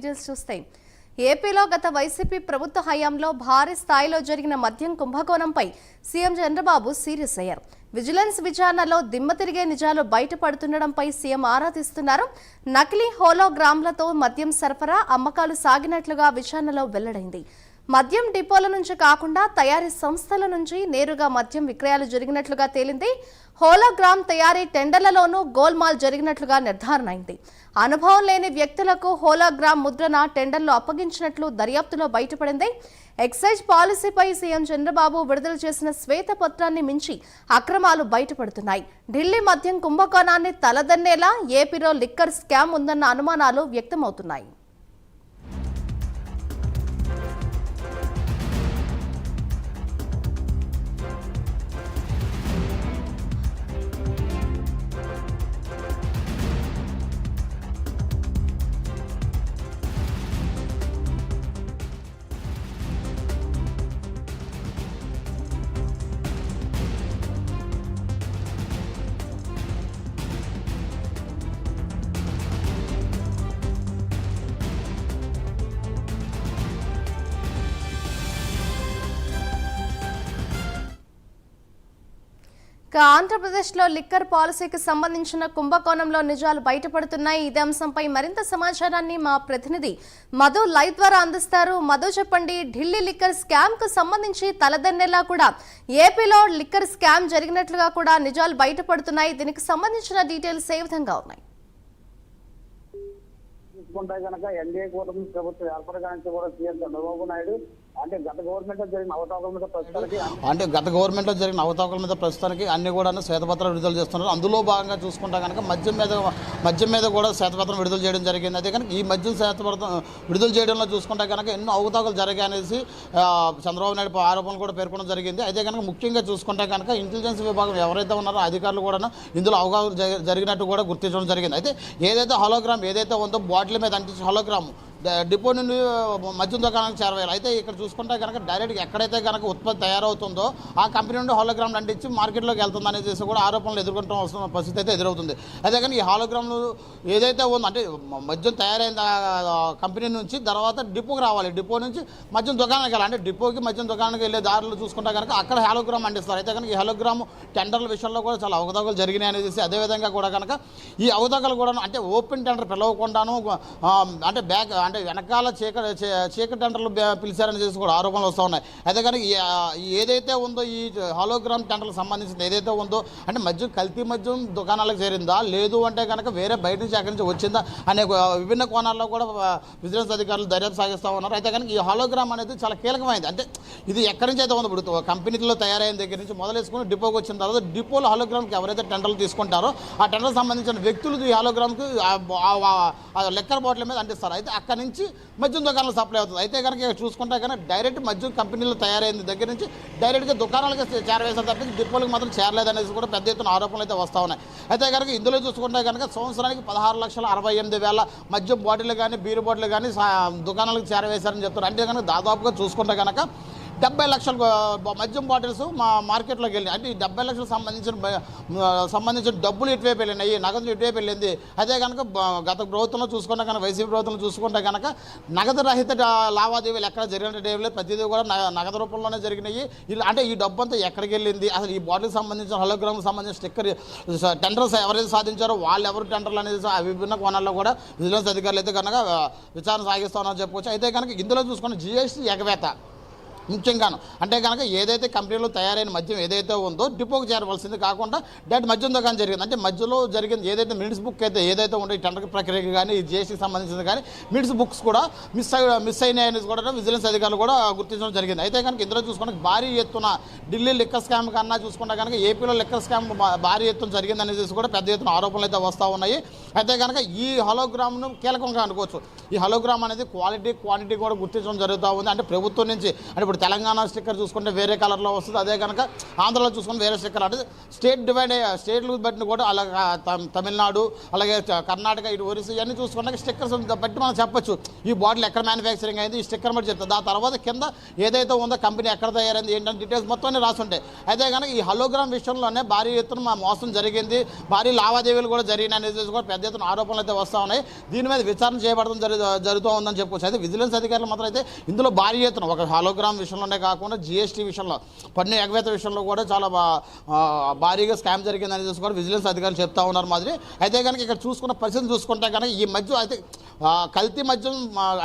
Details చూస్తే ఏపీలో గత వైసీపీ ప్రభుత్వ హయాంలో భారీ స్థాయిలో జరిగిన మద్యం కుంభకోణంపై సీఎం చంద్రబాబు సీరియస్ అయ్యారు. విజిలెన్స్ విచారణలో దిమ్మ తిరిగే నిజాలు బయటపడుతుండడంపై సీఎం ఆరా తీస్తున్నారు. నకిలీ హోలోగ్రామ్లతో మద్యం సరఫరా అమ్మకాలు సాగినట్లుగా విచారణలో వెల్లడైంది. మద్యం డిపోల నుంచి కాకుండా తయారీ సంస్థల నుంచి నేరుగా మద్యం విక్రయాలు జరిగినట్లుగా తేలింది. హోలోగ్రామ్ తయారీ టెండర్లలోనూ గోల్మాల్ జరిగినట్లుగా నిర్ధారణ అయింది అనుభవం లేని వ్యక్తులకు హోలోగ్రామ్ ముద్రణ టెండర్లు అప్పగించినట్లు దర్యాప్తులో బయటపడింది. ఎక్సైజ్ పాలసీపై సీఎం చంద్రబాబు విడుదల చేసిన శ్వేతపత్రాన్ని మించి అక్రమాలు బయటపడుతున్నాయి. ఢిల్లీ మద్యం కుంభకోణాన్ని తలదన్నేలా ఏపీలో లిక్కర్ స్కామ్ ఉందన్న అనుమానాలు వ్యక్తమవుతున్నాయి. ఇక ఆంధ్రప్రదేశ్లో లిక్కర్ పాలసీకి సంబంధించిన కుంభకోణంలో నిజాలు బయటపడుతున్నాయి. ఇదే అంశంపై మరింత సమాచారాన్ని మా ప్రతినిధి మధు లైవ్ ద్వారా అందిస్తారు. మధు చెప్పండి ఢిల్లీ లిక్కర్ స్కామ్కు సంబంధించి తలదన్నెలా కూడా ఏపీలో లిక్కర్ స్కామ్ జరిగినట్లుగా కూడా నిజాలు బయటపడుతున్నాయి. దీనికి సంబంధించిన డీటెయిల్స్ ఏ విధంగా ఉన్నాయి? చూసుకుంటే కనుక ఎన్డీఏ కూటమి ప్రభుత్వం ఏర్పడడానికి కూడా సీఎం చంద్రబాబు నాయుడు అంటే గత గవర్నమెంట్లో జరిగిన అవతారం మీద ప్రస్తుతానికి అంటే గత గవర్నమెంట్లో జరిగిన అవతాకల మీద ప్రస్తుతానికి అన్ని కూడా శ్వేతపత్రం విడుదల చేస్తున్నారు. అందులో భాగంగా చూసుకుంటే కనుక మద్యం మీద మద్యం మీద కూడా శ్వేతపత్రం విడుదల చేయడం జరిగింది. అదే కనుక ఈ మద్యం శ్వేతపత్రం విడుదల చేయడంలో చూసుకుంటే కనుక ఎన్నో అవతాకలు జరిగాయనేసి చంద్రబాబు నాయుడు ఆరోపణలు కూడా పేర్కొనడం జరిగింది. అయితే కనుక ముఖ్యంగా చూసుకుంటే కనుక ఇంటెలిజెన్స్ విభాగం ఎవరైతే ఉన్నారో అధికారులు కూడా ఇందులో అవగాహన జరి- జరిగినట్టు కూడా గుర్తించడం జరిగింది. అయితే ఏదైతే హోలోగ్రామ్ ఏదైతే ఉందో బాటిల్ మీద అంటించి హోలోగ్రామ్ డ- డిపో నుండి మద్యం దుకాణానికి చేరవేయాలి. అయితే ఇక్కడ చూసుకుంటే కనుక డైరెక్ట్గా ఎక్కడైతే కనుక ఉత్పత్తి తయారవుతుందో ఆ కంపెనీ నుండి హాలోగ్రామ్లు అంటించి మార్కెట్లోకి వెళ్తుంది అనేసి కూడా ఆరోపణలు ఎదుర్కొంటాం వస్తున్న పరిస్థితి అయితే ఎదురవుతుంది. అదే కానీ ఈ హాలోగ్రామ్లు ఏదైతే ఉందో అంటే మద్యం తయారైన కంపెనీ నుంచి తర్వాత డిపోకి రావాలి. డిపో నుంచి మద్యం దుకాణానికి వెళ్ళాలి. అంటే డిపోకి మద్యం దుకాణానికి వెళ్ళే దారులు చూసుకుంటే కనుక అక్కడ హాలోగ్రామ్ అంటిస్తారు అయితే కనుక ఈ హాలోగ్రామ్ టెండర్ల విషయంలో కూడా చాలా అవకతవకలు జరిగినాయి అనేసి అదేవిధంగా కూడా కనుక ఈ అవతకలు కూడా అంటే ఓపెన్ టెండర్ పిలవకుండాను అంటే బ్యాక్ అంటే వెనకాల చీకటి చీకటి టెండర్లు పిలిచారని చేసి కూడా ఆరోపణలు వస్తూ ఉన్నాయి. అయితే కనుక ఏదైతే ఉందో ఈ హాలోగ్రామ్ టెండర్లకు సంబంధించిన ఏదైతే ఉందో అంటే మద్యం కల్తీ మద్యం దుకాణాలకు చేరిందా? లేదు అంటే కనుక వేరే బయట నుంచి ఎక్కడి నుంచి వచ్చిందా? అనే విభిన్న కోణాల్లో కూడా విజిలెన్స్ అధికారులు దర్యాప్తు సాగిస్తూ ఉన్నారు. అయితే కనుక ఈ హాలోగ్రామ్ అనేది చాలా కీలకమైంది. అంటే ఇది ఎక్కడి నుంచి అయితే ఉందో? ఇప్పుడు కంపెనీలో తయారైన దగ్గర నుంచి మొదలేసుకుని డిపోకి వచ్చిన తర్వాత డిపోలో హాలోగ్రామ్కి ఎవరైతే టెండర్లు తీసుకుంటారో ఆ టెండర్ సంబంధించిన వ్యక్తులు ఈ హాలోగ్రామ్కి లెక్కర్ బాటిల్ మీద అంటిస్తారు. అయితే అక్కడ నుంచి మద్యం దుకాణాలు సప్లై అవుతుంది. అయితే కనుక చూసుకుంటే కనుక డైరెక్ట్ మద్యం కంపెనీలు తయారైంది. దగ్గర నుంచి డైరెక్ట్గా దుకాణాలకి చేరవేసిన తప్పించి డిపోలకు మాత్రం చేరలేదనేసి కూడా పెద్ద ఎత్తున ఆరోపణలు అయితే వస్తూ ఉన్నాయి. అయితే కనుక ఇందులో చూసుకుంటే కనుక సంవత్సరానికి పదహారు లక్షల అరవై ఎనిమిది వేల మద్యం బాటిల్ కానీ బీరు బాటిల్ కానీ దుకాణాలకు చేరవేశారని చెప్తారు అంటే కనుక దాదాపుగా చూసుకుంటే కనుక డెబ్బై లక్షల మద్యం బాటిల్స్ మా మార్కెట్లోకి వెళ్ళినాయి. అంటే ఈ డెబ్బై లక్షలకు సంబంధించిన సంబంధించిన డబ్బులు ఇటువైపు వెళ్ళినాయి నగదు ఇటువైపు వెళ్ళింది. అదే కనుక గత ప్రభుత్వంలో చూసుకుంటే కనుక వైసీపీ ప్రభుత్వంలో చూసుకుంటే కనుక నగదు రహిత లావాదేవీలు ఎక్కడ జరిగిన లేదు. ప్రతిదీ కూడా నగదు రూపంలోనే జరిగినాయి. ఇలా అంటే ఈ డబ్బు అంతా ఎక్కడికి వెళ్ళింది? అసలు ఈ బాటిల్కి సంబంధించిన హలోగ్రామ్కి సంబంధించిన స్టిక్కర్ టెండర్స్ ఎవరైతే సాధించారో వాళ్ళు ఎవరు టెండర్లు అనేది ఆ విభిన్న కోణాల్లో కూడా విజిలెన్స్ అధికారులు అయితే కనుక విచారణ సాగిస్తామని చెప్పుకోవచ్చు అయితే కనుక ఇందులో చూసుకున్న జిఎస్టీ ఎగవేత. ముఖ్యంగాను. అంటే కనుక ఏదైతే కంపెనీలో తయారైన మద్యం ఏదైతే ఉందో డిపోకి చేరవలసింది కాకుండా డైరెక్ట్ మద్యం దుకాణం జరిగింది. అంటే మధ్యలో జరిగింది ఏదైతే మినిట్స్ బుక్ అయితే ఏదైతే ఉందో ఈ టెండర్ ప్రక్రియకి కానీ ఈ జిఎస్టీకి సంబంధించింది కానీ మినిట్స్ బుక్స్ కూడా మిస్ అయి మిస్ అయినాయని కూడా విజిలెన్స్ అధికారులు కూడా గుర్తించడం జరిగింది. అయితే కనుక ఇందులో చూసుకుంటే భారీ ఎత్తున ఢిల్లీ లిక్కర్ స్కామ్ కన్నా చూసుకుంటే కనుక ఏపీలో లిక్కర్ స్కామ్ భారీ ఎత్తున జరిగిందనేసి కూడా పెద్ద ఎత్తున ఆరోపణలు అయితే వస్తూ ఉన్నాయి. అయితే కనుక ఈ హలోగ్రామ్ను కీలకంగా అనుకోవచ్చు. ఈ హలోగ్రామ్ అనేది క్వాలిటీ క్వాంటిటీ కూడా గుర్తించడం జరుగుతూ ఉంది. అంటే ప్రభుత్వం నుంచి అంటే ఇప్పుడు ఇప్పుడు తెలంగాణ స్టిక్కర్ చూసుకుంటే వేరే కలర్లో వస్తుంది. అదే కనుక ఆంధ్రలో చూసుకుంటే వేరే స్టిక్కర్ అంటే స్టేట్ డివైడ్ స్టేట్లు బట్టి కూడా అలాగే తమిళనాడు అలాగే కర్ణాటక ఇటు ఒరిస్సా ఇవన్నీ చూసుకుంటే స్టిక్కర్స్ బట్టి మనం చెప్పొచ్చు. ఈ బాటిల్ ఎక్కడ మ్యానుఫ్యాక్చరింగ్ అయింది? ఈ స్టిక్కర్ బట్టి చెప్తుంది ఆ తర్వాత కింద ఏదైతే ఉందో కంపెనీ ఎక్కడ తయారైంది? ఏంటంటే డీటెయిల్స్ మొత్తం అన్ని రాసుంటాయి అయితే కనుక ఈ హలోగ్రామ్ విషయంలోనే భారీ ఎత్తున మా మోసం జరిగింది. భారీ లావాదేవీలు కూడా జరిగినాయి అనేది కూడా పెద్ద ఎత్తున ఆరోపణలు అయితే వస్తూ ఉన్నాయి. దీని మీద విచారణ చేయబడడం జరుగుతూ ఉందని చెప్పుకోవచ్చు. అయితే విజిలెన్స్ అధికారులు మాత్రం అయితే ఇందులో భారీ ఎత్తున ఒక హలోగ్రామ్ విషయంలోనే కాకుండా జిఎస్టీ విషయంలో పన్ను ఎగవేత విషయంలో కూడా చాలా భారీగా స్కామ్ జరిగిందని చూసి కూడా విజిలెన్స్ అధికారులు చెప్తా ఉన్నారు మాదిరి. అయితే కనుక ఇక్కడ చూసుకున్న పరిస్థితి చూసుకుంటే కనుక ఈ మధ్య అయితే కల్తీ మద్యం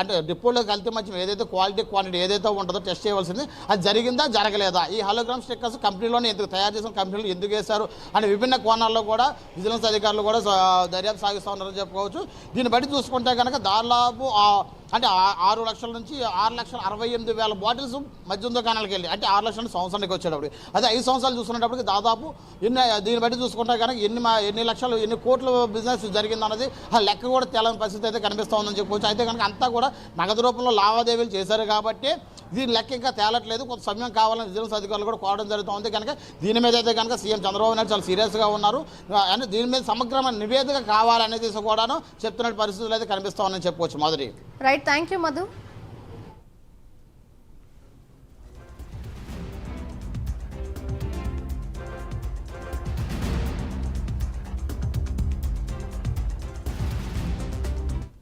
అంటే డిపోలో కల్తీ మద్యం ఏదైతే క్వాలిటీ క్వాంటిటీ ఏదైతే ఉంటుందో టెస్ట్ చేయవలసింది అది జరిగిందా జరగలేదా? ఈ హలోగ్రామ్ స్టిక్కర్స్ కంపెనీలోనే ఎందుకు తయారు చేసిన కంపెనీలు ఎందుకు వేశారు అని విభిన్న కోణాల్లో కూడా విజిలెన్స్ అధికారులు కూడా దర్యాప్తు సాగిస్తూ ఉన్నారని చెప్పుకోవచ్చు. దీన్ని బట్టి చూసుకుంటే కనుక దాదాపు ఆ అంటే ఆరు లక్షల నుంచి ఆరు లక్షల అరవై ఎనిమిది వేల బాటిల్స్ మద్యం దుకాణాలకు వెళ్ళి అంటే ఆరు లక్షల సంవత్సరానికి వచ్చేటప్పుడు అదే ఐదు సంవత్సరాలు చూసుకునేటప్పటికి దాదాపు ఎన్ని దీన్ని బట్టి చూసుకుంటే కనుక ఎన్ని ఎన్ని లక్షలు ఎన్ని కోట్ల బిజినెస్ జరిగిందన్నది ఆ లెక్క కూడా తెలని పరిస్థితి అయితే కనిపిస్తోందని చెప్పవచ్చు అయితే కనుక అంతా కూడా నగదు రూపంలో లావాదేవీలు చేశారు కాబట్టి దీని లెక్క ఇంకా తేలట్లేదు. కొంత సమయం కావాలని విజిలెన్స్ అధికారులు కూడా కోరడం జరుగుతుంది. కనుక దీని మీద అయితే కనుక సీఎం చంద్రబాబు నాయుడు చాలా సీరియస్గా ఉన్నారు. అండ్ దీని మీద సమగ్రమైన నివేదిక కావాలనేది కూడాను చెప్తున్న పరిస్థితులు అయితే కనిపిస్తూ చెప్పవచ్చు Madhuri. Right thank you Madhu